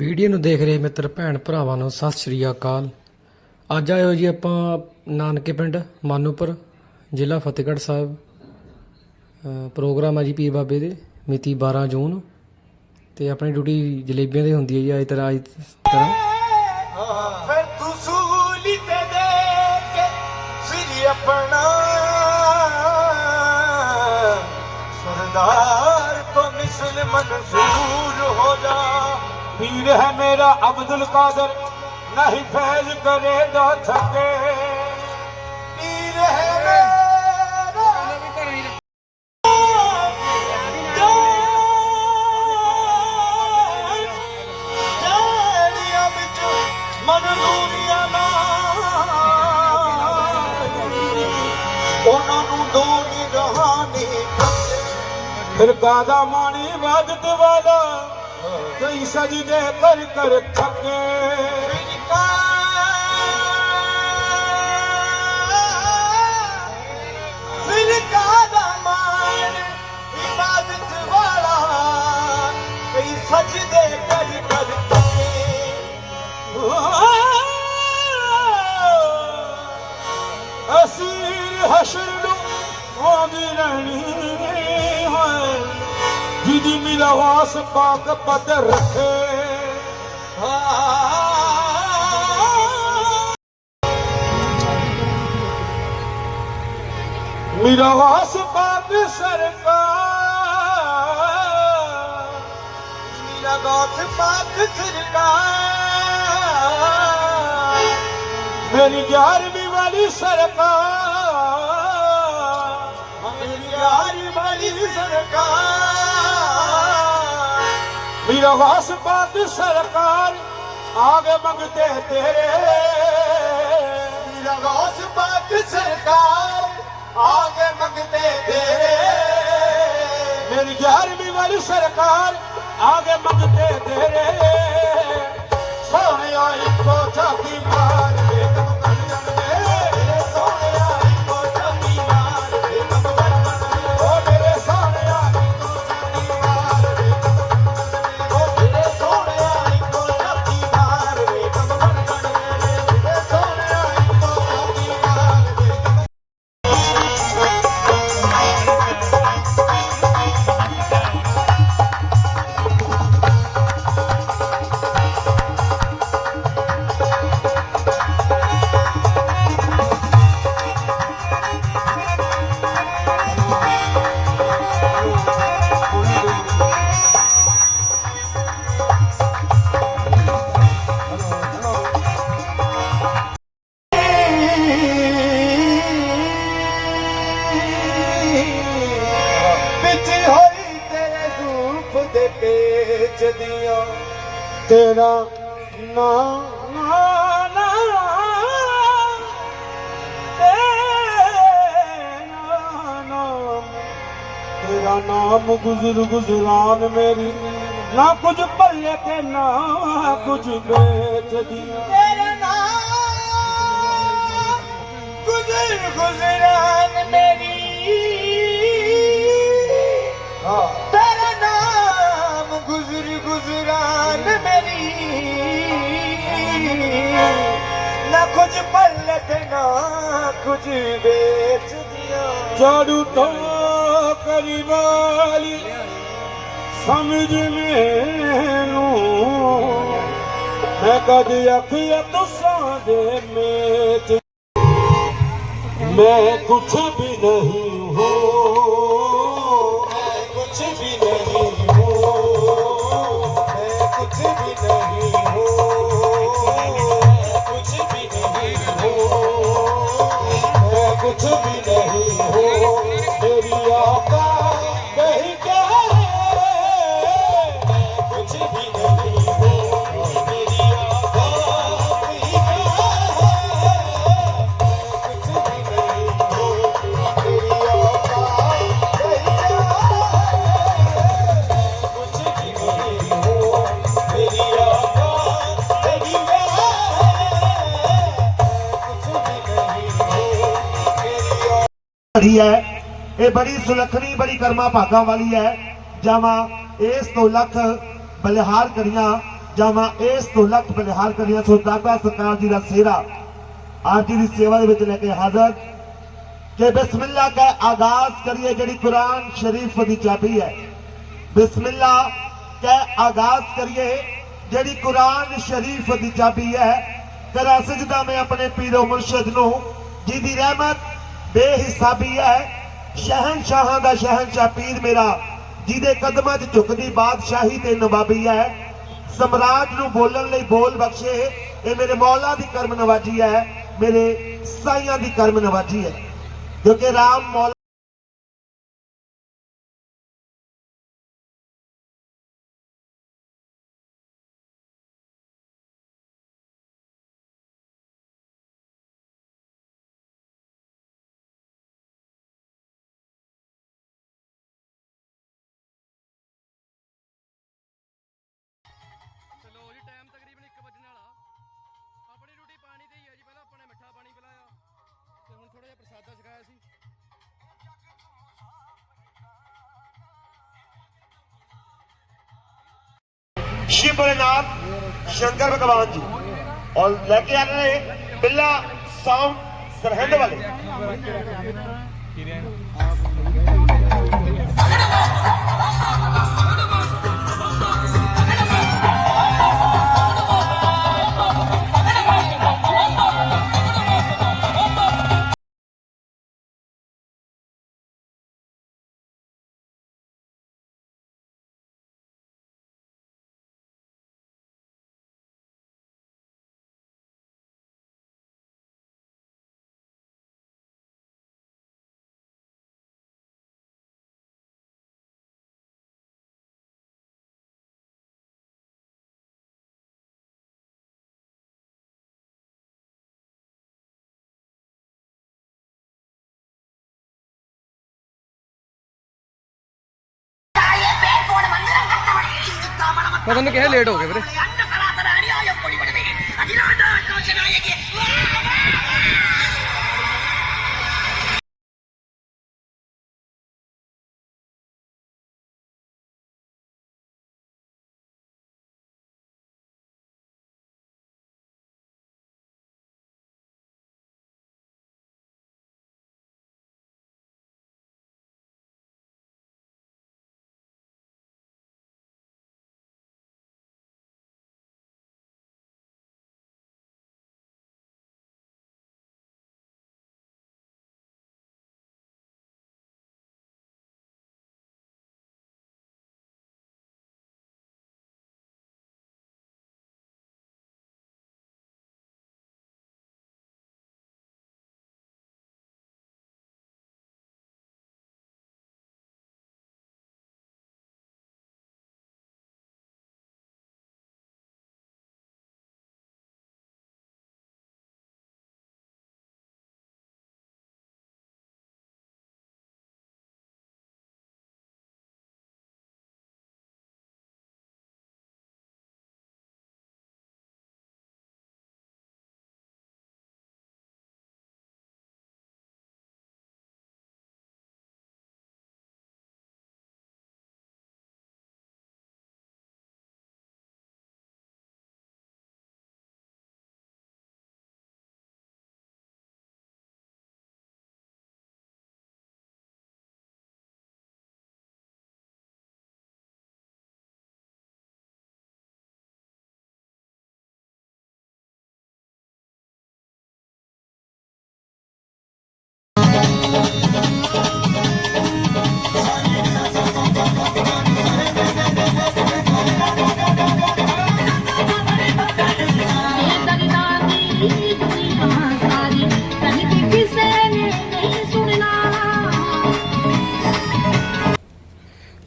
Video ਨੂੰ ਦੇਖ ਰਹੇ ਮਿੱਤਰ, ਭੈਣ ਭਰਾਵਾਂ ਨੂੰ ਸਤਿ ਸ਼੍ਰੀ ਅਕਾਲ। ਅੱਜ ਆਇਓ ਜੀ ਆਪਾਂ ਨਾਨਕੇ ਪਿੰਡ ਮਾਨੂਪੁਰ, ਜ਼ਿਲ੍ਹਾ ਫਤਿਹਗੜ੍ਹ ਸਾਹਿਬ। ਪ੍ਰੋਗਰਾਮ ਆ ਜੀ ਪੀਰ ਬਾਬੇ ਦੇ, ਮਿਤੀ 12 ਜੂਨ। ਤੇ ਆਪਣੀ ਡਿਊਟੀ ਜਲੇਬੀਆਂ ਦੀ ਹੁੰਦੀ ਹੈ ਜੀ ਅੱਜ ਤਰ੍ਹਾਂ ਅੱਜ ਤਰ੍ਹਾਂ। ਫਿਰ ਤੂੰ ਸੂਲੀ ਤੇ ਦੇ ਕੇ ਸਿਰ ਆਪਣਾ। ਸਰਦਾਰ ਤੋਂ ਮਿਸਲ ਮਨਜ਼ੂਰ ਹੋ ਜਾ। ਪੀਰ ਹੈ ਮੇਰਾ ਅਬਦੁਲ ਕਾਦਰ, ਨਹੀਂ ਫੈਜ਼ ਕਰੇਗਾ ਥਕੇ। ਪੀਰ ਹੈ ਮੇਰਾ ਉਹਨਾਂ ਨੂੰ ਦੋ ਨਿਗਾਹਾਨੀ ਫਿਰ ਕਾਦਾ ਮਾਣੀ ਵਾਦਤ ਵਾਲਾ? ਕਈ ਸਜਦੇ ਕਰ ਕਰ ਥੱਕੇ। ਫਿਰ ਕਾਦਾ ਮਾਣ ਵਾਲਾ ਕਈ ਸਜਦੇ ਕਰ ਕਰ ਥੱਕੇ। ਅਸੀਰ ਹਸ਼ਰ ਨੂੰ ਆਉਂਦੀ ਰਹਿਣੀ ਹੈ ਜਿਹਦੀ ਮੇਰਾ ਵਾਸ ਪਾਕ ਪਤ ਰੱਖੇ। ਮੇਰਾ ਵਾਸ ਪਾਕ ਸਰਕਾਰ। ਮੇਰਾ ਵਾਸ ਪਾਕ ਸਰਕਾਰ। ਮੇਰੀ ਗਿਆਰਵੀਂ ਵਾਲੀ ਸਰਕਾਰ। ਮੇਰੀ ਗਿਆਰਵੀਂ ਵਾਲੀ ਸਰਕਾਰ। ਮੇਰਾ ਵਾਸ ਬਾਤ ਸਰਕਾਰ, ਆਗੇ ਮੰਗਤੇ ਤੇਰੇ। ਮੇਰਾ ਵਾਸ ਬਾਤ ਸਰਕਾਰ, ਆਗੇ ਮੰਗਤੇ ਤੇਰੇ। ਮੇਰੀ ਗਿਆਰਵੀਂ ਵਾਲੀ ਸਰਕਾਰ, ਆਗੇ ਮੰਗਤੇ ਤੇਰੇ। ਸੋਹਣਿਆ ਇੱਕੋ ਝਾਤੀ ਮਾਰ ਵਿੱਚ ਹੋਈ ਤੇਰੇ ਰੂਪ ਦੇ ਪੇਚ ਦੀਆਂ। ਤੇਰਾ ਨਾਮ ਤੇਰਾ ਨਾਮ ਗੁਜ਼ਰ ਗੁਜ਼ਰਾਨ ਮੇਰੀ। ਨਾ ਕੁਝ ਭੱਲੇ ਤੇ ਨਾ ਕੁਝ ਵੇਚਦੀਆਂ ਤੇਰਾ ਨਾਮ ਗੁਜ਼ਰ ਗੁਜ਼ਰਾਨ ਮੇਰੀ। ਤੇਰਾ ਨਾਮ ਗੁਜ਼ਰ ਗੁਜ਼ਰਾਨ ਮੇਰੀ। ਨਾ ਕੁਝ ਪਲਟ, ਨਾ ਕੁਝ ਵੇਚ ਦਿਆ ਜਾੜੂ ਤੋਂ ਕਰੀ ਵਾਲੀ, ਸਮਝ ਮੈਨੂੰ। ਮੈਂ ਕਦ ਅੱਖ ਤੁਸਾਂ ਦੇ ਮੇਚ। ਮੈਂ ਕੁਛ ਵੀ ਨਹੀਂ ਹੋ ਬੜੀ ਹੈ। ਇਹ ਬੜੀ ਸੁਲੱਖਣੀ, ਬੜੀ ਕਰਮਾ ਭਾਗਾਂ ਵਾਲੀ ਹੈ। ਜਾਵਾਂ ਇਸ ਤੋਂ ਲੱਖ ਬਲਿਹਾਰ ਕਰੀਆਂ, ਜਾਵਾਂ ਇਸ ਤੋਂ ਲੱਖ ਬਲਿਹਾਰ ਕਰੀਆਂ। ਸੋ ਦਾਦਾ ਸਰਕਾਰ ਜੀ ਦਾ ਸੇਰਾ ਆਪ ਦੀ ਸੇਵਾ ਦੇ ਵਿੱਚ ਲੈ ਕੇ ਹਾਜ਼ਰ। ਕਿ ਬਿਸਮਿਲ੍ਲਾ ਦਾ ਆਗਾਜ਼ ਕਰੀਏ, ਜਿਹੜੀ ਕੁਰਾਨ ਸ਼ਰੀਫ ਦੀ ਚਾਬੀ ਹੈ। ਬਿਸਮਿਲ੍ਲਾ ਦਾ ਆਗਾਜ਼ ਕਰੀਏ, ਜਿਹੜੀ ਕੁਰਾਨ ਸ਼ਰੀਫ ਦੀ ਚਾਬੀ ਹੈ। ਕਰਾ ਸਜਦਾ ਮੈਂ ਆਪਣੇ ਪੀਰੋ ਮੁਰਸ਼ਿਦ ਨੂੰ, ਜਿਹਦੀ ਰਹਿਮਤ ਬੇਹਿਸਾਬੀ ਹੈ। ਸ਼ਹਿਨਸ਼ਾਹਾਂ ਦਾ ਸ਼ਹਿਨਸ਼ਾਹ ਪੀਰ ਮੇਰਾ, ਜਿਹਦੇ ਕਦਮਾਂ 'ਚ ਝੁਕਦੀ ਬਾਦਸ਼ਾਹੀ ਤੇ ਨਵਾਬੀ ਹੈ। ਸਮਰਾਜ ਨੂੰ ਬੋਲਣ ਲਈ ਬੋਲ ਬਖਸ਼ੇ, ਇਹ ਮੇਰੇ ਮੌਲਾ ਦੀ ਕਰਮ ਨਵਾਜੀ ਹੈ, ਮੇਰੇ ਸਾਈਆਂ ਦੀ ਕਰਮ ਨਵਾਜੀ ਹੈ। ਕਿਉਂਕਿ ਰਾਮ ਮੌਲਾ शिवनाथ शंकर भगवान जी और लेके आ रहे हैं बिल्ला साउंड सरहंद वाले ਮੈਂ ਤੁਹਾਨੂੰ ਕਿਹਾ ਲੇਟ ਹੋ ਗਏ ਵੀਰੇ।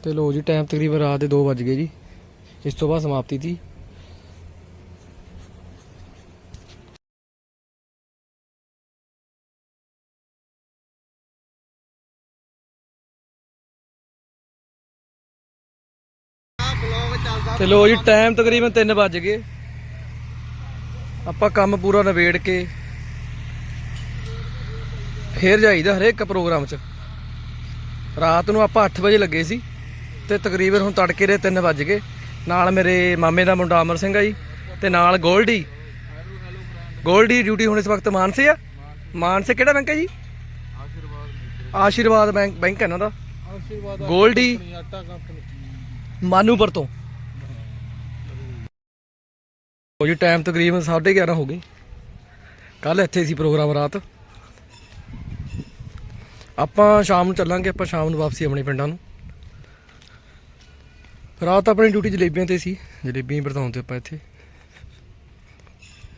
ਤੇ ਲੋ ਜੀ ਟਾਈਮ ਤਕਰੀਬਨ ਰਾਤ ਦੇ 2 ਵੱਜ ਗਏ ਜੀ। ਇਸ ਤੋਂ ਬਾਅਦ ਸਮਾਪਤੀ ਸੀ ਤੇ ਲੋ ਜੀ ਟਾਈਮ ਤਕਰੀਬਨ 3 ਵੱਜ ਗਏ। ਆਪਾਂ ਕੰਮ ਪੂਰਾ ਨਿਬੇੜ ਕੇ ਫੇਰ ਜਾਈਦਾ ਹਰੇਕ ਪ੍ਰੋਗਰਾਮ 'ਚ। ਰਾਤ ਨੂੰ ਆਪਾਂ 8 ਵਜੇ ਲੱਗੇ ਸੀ। ਤੇ ਤਕਰੀਬਨ ਹੁਣ ਤੜਕੇ ਦੇ 3 ਵੱਜ ਗਏ। ਨਾਲ ਮੇਰੇ ਮਾਮੇ ਦਾ ਮੁੰਡਾ ਅਮਰ ਸਿੰਘ ਆ ਜੀ ਤੇ ਨਾਲ ਗੋਲਡੀ। ਗੋਲਡੀ ਡਿਊਟੀ ਹੁਣ ਇਸ ਵਕਤ ਮਾਨਸੇ ਆ। ਮਾਨਸੇ ਕਿਹੜਾ ਬੈਂਕ ਹੈ ਜੀ? ਆਸ਼ੀਰਵਾਦ ਬੈਂਕ ਬੈਂਕ ਹੈ ਇਹਨਾਂ ਦਾ। ਗੋਲਡੀ ਮਾਨੂਪੁਰ ਤੋਂ। ਹੋ ਜੀ ਟਾਈਮ ਤਕਰੀਬਨ 11:30 ਹੋ ਗਏ। ਕੱਲ ਇੱਥੇ ਸੀ ਪ੍ਰੋਗਰਾਮ ਰਾਤ। ਆਪਾਂ ਸ਼ਾਮ ਨੂੰ ਚੱਲਾਂਗੇ ਆਪਾਂ ਸ਼ਾਮ ਨੂੰ ਵਾਪਸੀ ਆਪਣੇ ਪਿੰਡਾਂ ਨੂੰ। ਰਾਤ ਆਪਣੀ ਡਿਊਟੀ ਜਲੇਬੀਆਂ ਤੇ ਸੀ, ਜਲੇਬੀਆਂ ਵਰਤਾਉਣ 'ਤੇ ਆਪਾਂ ਇੱਥੇ।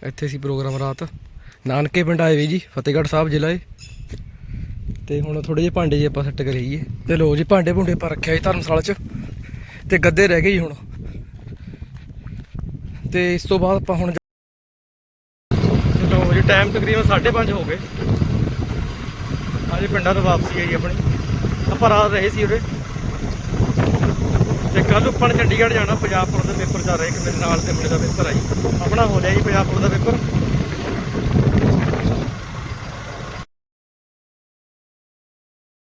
ਇੱਥੇ ਸੀ ਪ੍ਰੋਗਰਾਮ ਰਾਤ। ਨਾਨਕੇ ਪਿੰਡ ਆਏ ਵੀ ਜੀ, ਫਤਿਹਗੜ੍ਹ ਸਾਹਿਬ ਜ਼ਿਲ੍ਹਾ ਏ। ਤੇ ਹੁਣ ਥੋੜੇ ਜਿਹੇ ਭਾਂਡੇ ਜੇ ਆਪਾਂ ਸੈੱਟ ਕਰੀਏ ਤੇ ਲੋ ਜੀ, ਭਾਂਡੇ ਭੁੰਡੇ ਆਪਾਂ ਰੱਖਿਆ ਜੀ ਧਰਮਸ਼ਾਲਾ 'ਚ। ਤੇ ਗੱਦੇ ਰਹਿ ਗਏ ਜੀ ਹੁਣ। ਤੇ ਇਸ ਤੋਂ ਬਾਅਦ ਆਪਾਂ ਹੁਣ ਲੋ ਜੀ ਟਾਈਮ ਤਕਰੀਬਨ 5:30 ਹੋ ਗਏ। ਅੱਜ ਪਿੰਡਾਂ ਤੋਂ ਵਾਪਸੀ ਆਈ ਆਪਣੀ। ਆਪਾਂ ਰਾਤ ਰਹੇ ਸੀ ਉਰੇ। ਤੇ ਕੱਲ ਨੂੰ ਆਪਾਂ ਚੰਡੀਗੜ੍ਹ ਜਾਣਾ, ਪੰਜਾਬ ਪੁਲਿਸ ਦੇ ਪੇਪਰ ਚੱਲ ਰਹੇ, ਇੱਕ ਮੇਰੇ ਨਾਲ ਤੇ ਮੁੰਡੇ ਦਾ ਪੇਪਰ ਆਈ ਆਪਣਾ ਹੋ ਲਿਆ ਜੀ ਪੰਜਾਬ ਪੁਲਿਸ ਦਾ ਪੇਪਰ।